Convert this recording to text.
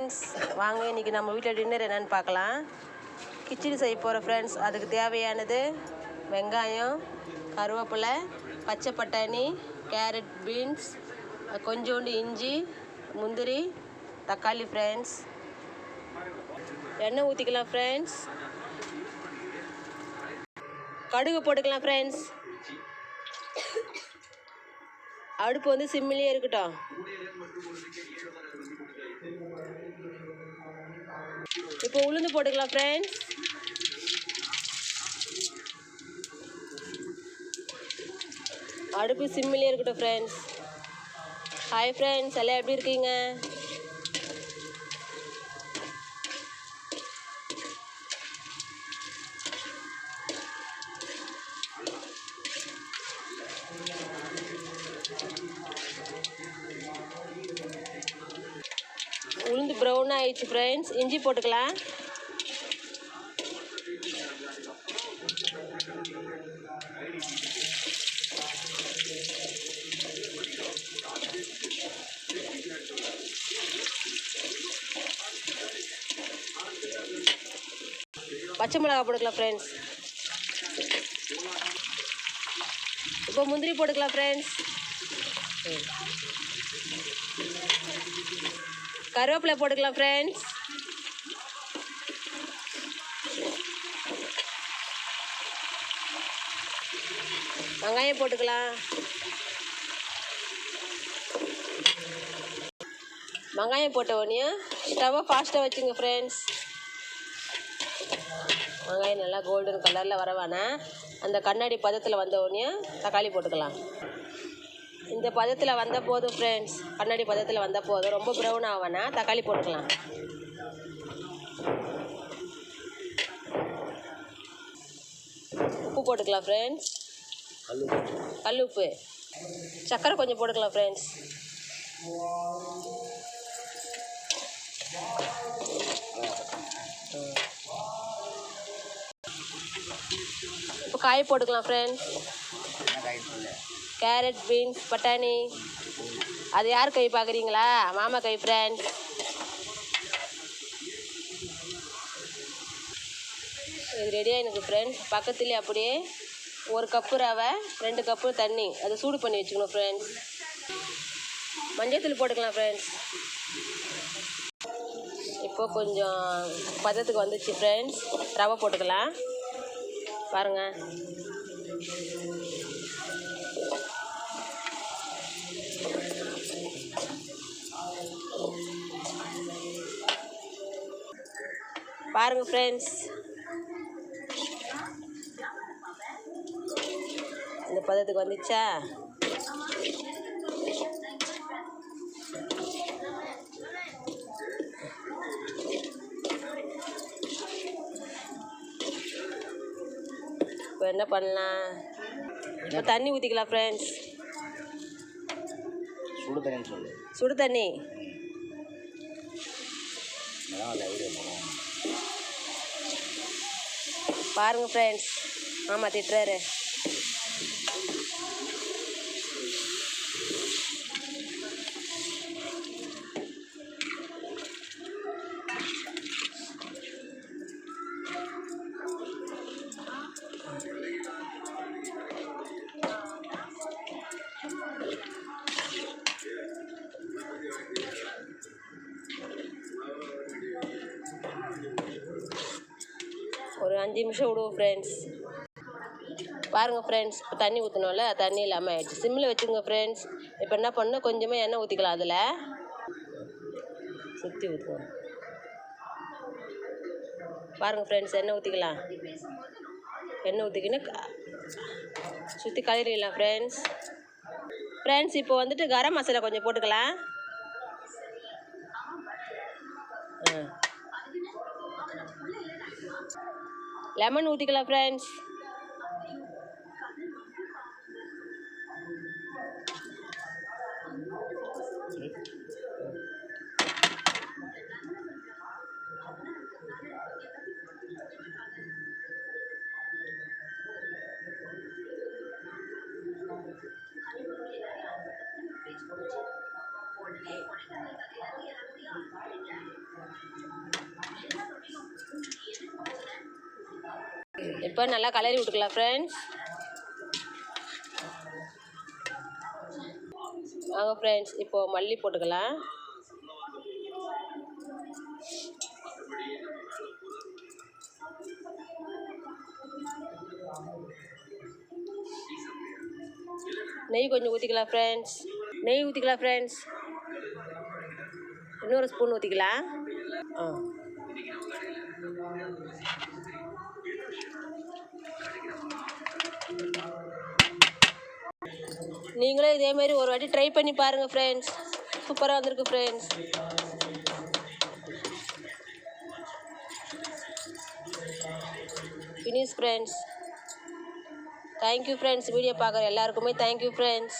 Friends வாங்க இன்றைக்கி நம்ம வீட்டில் டின்னர் என்னென்னு பார்க்கலாம். கிச்சடி செய்ய போகிற ஃப்ரெண்ட்ஸ் அதுக்கு தேவையானது வெங்காயம் கருவேப்பிலை பச்சை பட்டாணி கேரட் பீன்ஸ் கொஞ்சோண்டு இஞ்சி முந்திரி தக்காளி ஃப்ரெண்ட்ஸ் எண்ணெய் ஊற்றிக்கலாம் ஃப்ரெண்ட்ஸ் கடுகு போட்டுக்கலாம் ஃப்ரெண்ட்ஸ் அடுப்பு வந்து சிம்மிலே இருக்கட்டும். இப்போ உளுந்து போட்டுக்கலாம் ஃப்ரெண்ட்ஸ் அடுப்பு சிம்மிலே இருக்கட்டும் ஃப்ரெண்ட்ஸ் ஹாய் ஃப்ரெண்ட்ஸ் எல்லாம் எப்படி இருக்கீங்க உளுந்து ப்ரௌன் ஆயிடுச்சு ஃப்ரெண்ட்ஸ் இஞ்சி போட்டுக்கலாம். பச்சை மிளகா போட்டுக்கலாம் ஃப்ரெண்ட்ஸ் இப்போ முந்திரி போட்டுக்கலாம் ஃப்ரெண்ட்ஸ் கருவேப்பிலை போட்டுக்கலாம் ஃப்ரெண்ட்ஸ் வெங்காயம் போட்டுக்கலாம். வெங்காயம் போட்ட உடனே ஸ்டவ்வை ஃபாஸ்ட்டாக வச்சுங்க ஃப்ரெண்ட்ஸ் வெங்காயம் நல்லா கோல்டன் கலரில் வரவானா அந்த கண்ணாடி பதத்தில் வந்த உடனே தக்காளி போட்டுக்கலாம். இந்த பதத்தில் வந்த போதும் ஃப்ரெண்ட்ஸ் கண்ணாடி பதத்தில் வந்த போதும். ரொம்ப ப்ரௌன் ஆகனா தக்காளி போட்டுக்கலாம். உப்பு போட்டுக்கலாம் ஃப்ரெண்ட்ஸ் கல் உப்பு சர்க்கரை கொஞ்சம் போட்டுக்கலாம் ஃப்ரெண்ட்ஸ் இப்போ காய் போட்டுக்கலாம் ஃப்ரெண்ட்ஸ் கேரட் பீன்ஸ் பட்டாணி. அது யார் கை பார்க்குறீங்களா? மாமா கை ஃப்ரெண்ட் இது ரெடியாக எனக்கு ஃப்ரெண்ட்ஸ் பக்கத்துலேயே அப்படியே ஒரு கப்பு ரவை ரெண்டு கப்பு தண்ணி. அதை சூடு பண்ணி வச்சுக்கணும் ஃப்ரெண்ட்ஸ் மஞ்சத்தூள் போட்டுக்கலாம் ஃப்ரெண்ட்ஸ் இப்போ கொஞ்சம் பதத்துக்கு வந்துச்சு ஃப்ரெண்ட்ஸ் ரவை போட்டுக்கலாம். பாருங்கள் பாருங்க ஃப்ரெண்ட்ஸ் இந்த பதத்துக்கு வந்துச்சா? இப்போ என்ன பண்ணலாம்? இப்போ தண்ணி ஊற்றிக்கலாம் ஃப்ரெண்ட்ஸ் சுடு தரேன்னு சொல்லு. சுடு தண்ணி. பாருங்கள் பாருங்க ஃப்ரெண்ட்ஸ் மாமா திட்டுறாரு ஒரு அஞ்சு நிமிஷம் விடுவோம் ஃப்ரெண்ட்ஸ் பாருங்கள் ஃப்ரெண்ட்ஸ் இப்போ தண்ணி ஊற்றணும்ல தண்ணி இல்லாமல் ஆயிடுச்சு. சிம்மில் வச்சுங்க ஃப்ரெண்ட்ஸ் இப்போ என்ன பண்ணால் கொஞ்சமாக எண்ணெய் ஊற்றிக்கலாம் அதில். சுற்றி ஊற்றுவோம் பாருங்கள் ஃப்ரெண்ட்ஸ் எண்ணெய் ஊற்றிக்கலாம் எண்ணெய் ஊற்றிக்கின்னு சுற்றி கலரிடலாம் ஃப்ரெண்ட்ஸ் ஃப்ரெண்ட்ஸ் இப்போ வந்துட்டு கரம் மசாலா கொஞ்சம் போட்டுக்கலாம். ஆ. லெமன் ஊற்றிக்கலாம் ஃப்ரெண்ட்ஸ் இப்போ நல்லா கலரி விட்டுக்கலாம் ஃப்ரெண்ட்ஸ் வாங்க ஃப்ரெண்ட்ஸ் இப்போது மல்லி போட்டுக்கலாம். நெய் கொஞ்சம் ஊற்றிக்கலாம் ஃப்ரெண்ட்ஸ் நெய் ஊற்றிக்கலாம் ஃப்ரெண்ட்ஸ் இன்னொரு ஸ்பூன் ஊற்றிக்கலாம் ஆ. நீங்களும் இதே மாதிரி ஒரு வாட்டி ட்ரை பண்ணி பாருங்கள் ஃப்ரெண்ட்ஸ் சூப்பராக வந்திருக்கு friends finish friends thank you friends video பார்க்குற எல்லாருக்குமே தேங்க்யூ ஃப்ரெண்ட்ஸ்